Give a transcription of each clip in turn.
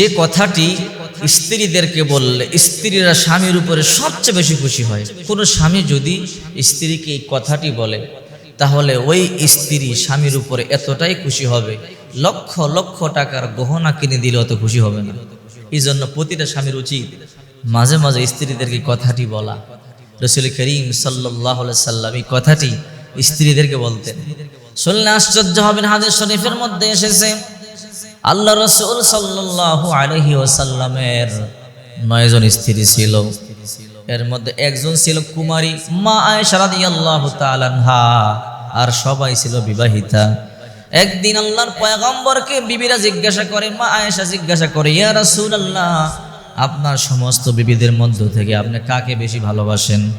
যে কথাটি স্ত্রীদেরকে বললে, স্ত্রীরা স্বামীর উপরে সবচেয়ে বেশি খুশি হয়। কোনো স্বামী যদি স্ত্রীকে এই কথাটি বলে, তাহলে ওই স্ত্রী স্বামীর উপরে এতটাই খুশি হবে, লক্ষ লক্ষ টাকার গহনা কিনে দিলে অত খুশি হবে না। এই জন্য প্রতিটা স্বামীর উচিত মাঝে মাঝে স্ত্রীদেরকে কথাটি বলা। রসুল করিম সাল্লাম এই কথাটি স্ত্রীদেরকে বলতেন। শুনলে আশ্চর্য হবেন হাদিস শরীফের মধ্যে এসেছে আল্লাহ রসুল সাল্লাহ আলহি ওসাল্লামের নয়জন স্ত্রী ছিল। এর মধ্যে একজন ছিল কুমারী, মা আয়েশা রাদিয়াল্লাহু তাআলা আনহা, আর সবাই ছিল বিবাহিতা। একদিন আল্লাহর পয়গম্বরকে বিবিরা জিজ্ঞাসা করে, মা আয়েশা জিজ্ঞাসা করে, ইয়া রাসূলুল্লাহ, আপনার সমস্ত বিবিদের মধ্য থেকে আপনি কাকে বেশি ভালোবাসেন?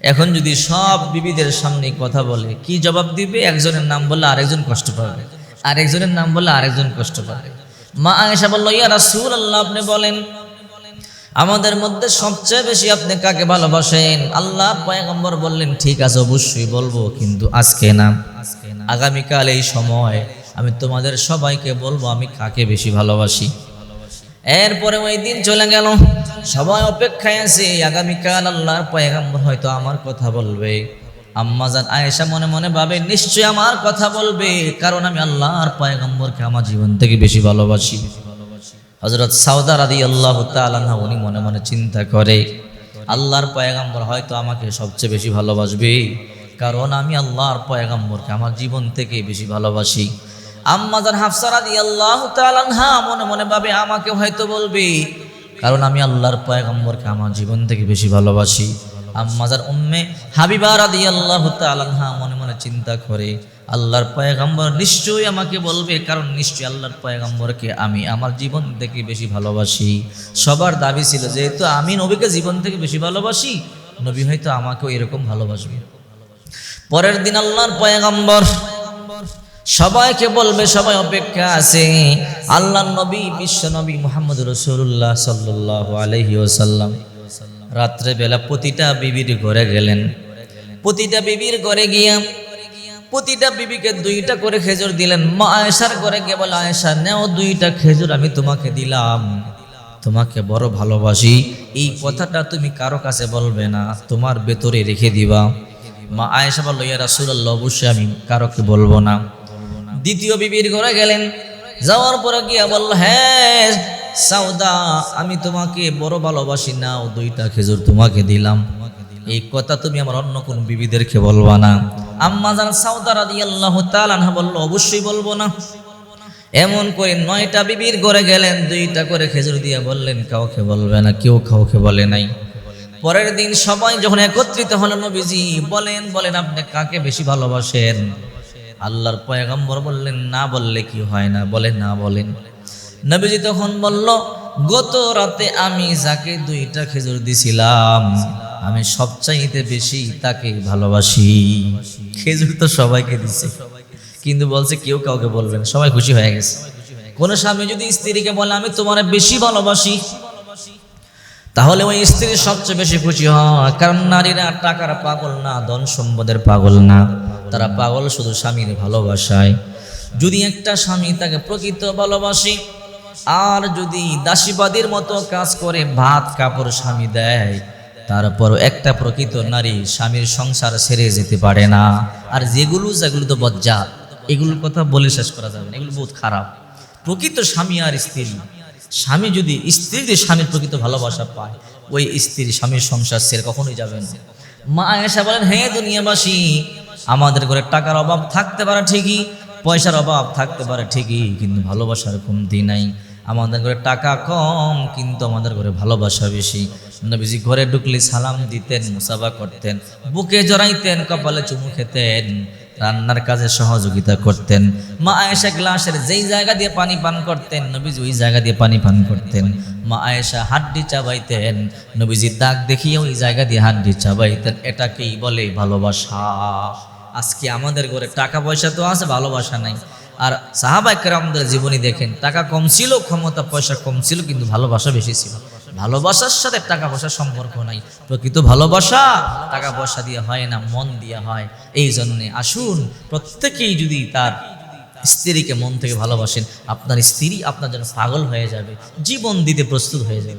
এখন যদি সব বিবিদের সামনে কথা বলে, কি জবাব দিবে? একজনের নাম বললে আরেকজন কষ্ট পাবে। আরেকজনের নাম বললে আরেকজন কষ্ট পাবে। মা আয়েশা বলল, ইয়া রাসূল আল্লাহ আপনি বলেন, আমাদের মধ্যে সবচেয়ে বেশি আপনি কাকে ভালোবাসেন? আল্লাহ পয়গম্বর বললেন, ঠিক আছে, অবশ্যই বলব, কিন্তু আজকে না। আগামীকাল এই সময় আমি তোমাদের সবাইকে বলব, আমি কাকে বেশি ভালোবাসি? এরপরে ওই দিন চলে গেল। সবাই অপেক্ষায় আছে, আগামীকাল আল্লাহর পয়গাম্বর হয়তো আমার কথা বলবে। আম্মাজান আয়েশা মনে মনে ভাবে নিশ্চয় আমার কথা বলবে, কারণ আমি আল্লাহর পয়গাম্বরকে আমার জীবন থেকে বেশি ভালোবাসি। হজরত সাউদা রাদি আল্লাহ তালাহা উনি মনে মনে চিন্তা করে, আল্লাহর পয়গাম্বর হয়তো আমাকে সবচেয়ে বেশি ভালোবাসবে, কারণ আমি আল্লাহর পয়গাম্বরকে আমার জীবন থেকে বেশি ভালোবাসি। আম্মাজান হাফসা রাদি আল্লাহ তালাহা মনে মনে ভাবে, আমাকে হয়তো বলবে, কারণ আমি আল্লাহর পয়গাম্বরকে আমার জীবন থেকে বেশি ভালোবাসি। আম্মাজার উম্মে হাবিবা রাদি আল্লাহ তালাহা মনে মনে চিন্তা করে, আল্লাহর পয়গাম্বর নিশ্চয়ই আমাকে বলবে, কারণ নিশ্চয়ই আল্লাহর পয়গাম্বরকে আমি আমার জীবন থেকে বেশি ভালোবাসি। সবার দাবি ছিল, যেহেতু আমি নবীকে জীবন থেকে বেশি ভালোবাসি, নবী হয়তো আমাকেও এরকম ভালোবাসবে। পরের দিন আল্লাহর পয়গাম্বর সবাইকে বলবে, সবাই অপেক্ষা আছে আল্লাহ নবী, বিশ্ব নবী মোহাম্মদ রসুল্লাহ সাল্লাহ আলহি ওসাল্লাম রাত্রে বেলা প্রতিটা বিবির ঘরে গেলেন। প্রতিটা বিবির ঘরে গিয়া প্রতিটা বিবিকে দুইটা করে খেজুর দিলেন। মা আয়েশার ঘরে গিয়ে বলে, আয়েশা, নেও দুইটা খেজুর আমি তোমাকে দিলাম। তোমাকে বড় ভালোবাসি। এই কথাটা তুমি কারও কাছে বলবে না, তোমার ভেতরে রেখে দিবা। মা আয়েশা বলল, ইয়া রাসূলুল্লাহ, অবশ্যই আমি কারোকে বলব না। দ্বিতীয় বিবির ঘরে গেলেন। যাওয়ার পরে গিয়া বলল হ্যাঁ সাউদা আমি তোমাকে বড় ভালোবাসি নাও দুইটা খেজুর তোমাকে দিলাম। এই কথা তুমি আমার অন্য কোন বিবিদেরকে বলবা না। আম্মা জান সাউদা রাদিয়াল্লাহু তাআলা আনহা বলল, অবশ্যই বলব না। এমন করে নয়টা বিবির ঘরে গেলেন, দুইটা করে খেজুর দিয়ে বললেন, কাউকে বলবে না, কেউ কাউকে বলে নাই। পরের দিন সবাই যখন একত্রিত হলেন নবীজি বলেন বলেন, আপনি কাকে বেশি ভালোবাসেন? আল্লাহর পয়গম্বর বললেন, না বললে কি হয় না? বলে, না বলেন। নবীজি তখন বলল, গত রাতে আমি যাকে দুইটা খেজুর দিছিলাম, আমি সবচাইতে বেশি তাকে ভালোবাসি। খেজুর তো সবাইকে দিছে। কিন্তু বলছে, কেউ কাউকে বলবেন সবাই খুশি হয়ে গেছে। কোন স্বামী যদি স্ত্রীকে বলে, আমি তোমার বেশি ভালোবাসি, তাহলে ওই স্ত্রী সবচেয়ে বেশি খুশি হয়, কারণ নারীরা টাকার পাগল না, ধন সম্পদের পাগল না। তারা পাগল শুধু স্বামীর ভালোবাসায়। যদি একটা স্বামী তাকে প্রকৃত ভালোবাসে আর যদি দাসীবাদীর মতো কাজ করে ভাত কাপড় স্বামী দেয়, তারপর একটা প্রকৃত নারী স্বামীর সংসার সেরে যেতে পারে না। আর যেগুলো যেগুলো তো বজ্জা এগুলোর কথা বলে শেষ করা যাবে না, এগুলো বহুত খারাপ। প্রকৃত স্বামী আর স্ত্রী। স্বামী যদি স্ত্রী যদি স্বামীর প্রকৃত ভালোবাসা পায়, ওই স্ত্রী স্বামীর সংসার সেরে কখনোই যাবেন মা এসে বলেন হ্যাঁ দুনিয়াবাসী, আমাদের ঘরে টাকার অভাব থাকতে পারে ঠিকই পয়সার অভাব থাকতে পারে, ঠিকই, কিন্তু ভালোবাসার কমতি নাই। আমাদের ঘরে টাকা কম, কিন্তু আমাদের ঘরে ভালোবাসা বেশি। নবীজি ঘরে ঢুকলে সালাম দিতেন, মুসাফা করতেন, বুকে জড়াইতেন, কপালে চুমু খেতেন, রান্নার কাজে সহযোগিতা করতেন। মা আয়েশা গ্লাসের যেই জায়গা দিয়ে পানি পান করতেন, নবীজি ওই জায়গা দিয়ে পানি পান করতেন। মা আয়েশা হাড্ডি চাবাইতেন, নবীজি দাগ দেখিয়ে ওই জায়গা দিয়ে হাড্ডি চাবাইতেন। এটাকেই বলে ভালোবাসা। আজকে আমাদের ঘরে টাকা পয়সা তো আছে, ভালোবাসা নাই। আর সাহাবাইকার আমাদের জীবনী দেখেন, টাকা কম ছিল, ক্ষমতা পয়সা কম ছিল, কিন্তু ভালোবাসা বেশি ছিল। ভালোবাসার সাথে টাকা পয়সার সম্পর্ক নাই। প্রকৃত ভালোবাসা টাকা পয়সা দিয়ে হয় না, মন দিয়ে হয়। এই জন্যে আসুন, প্রত্যেকেই যদি তার স্ত্রীকে মন থেকে ভালোবাসেন, আপনার স্ত্রী আপনার জন্য পাগল হয়ে যাবে, জীবন দিতে প্রস্তুত হয়ে যাবে।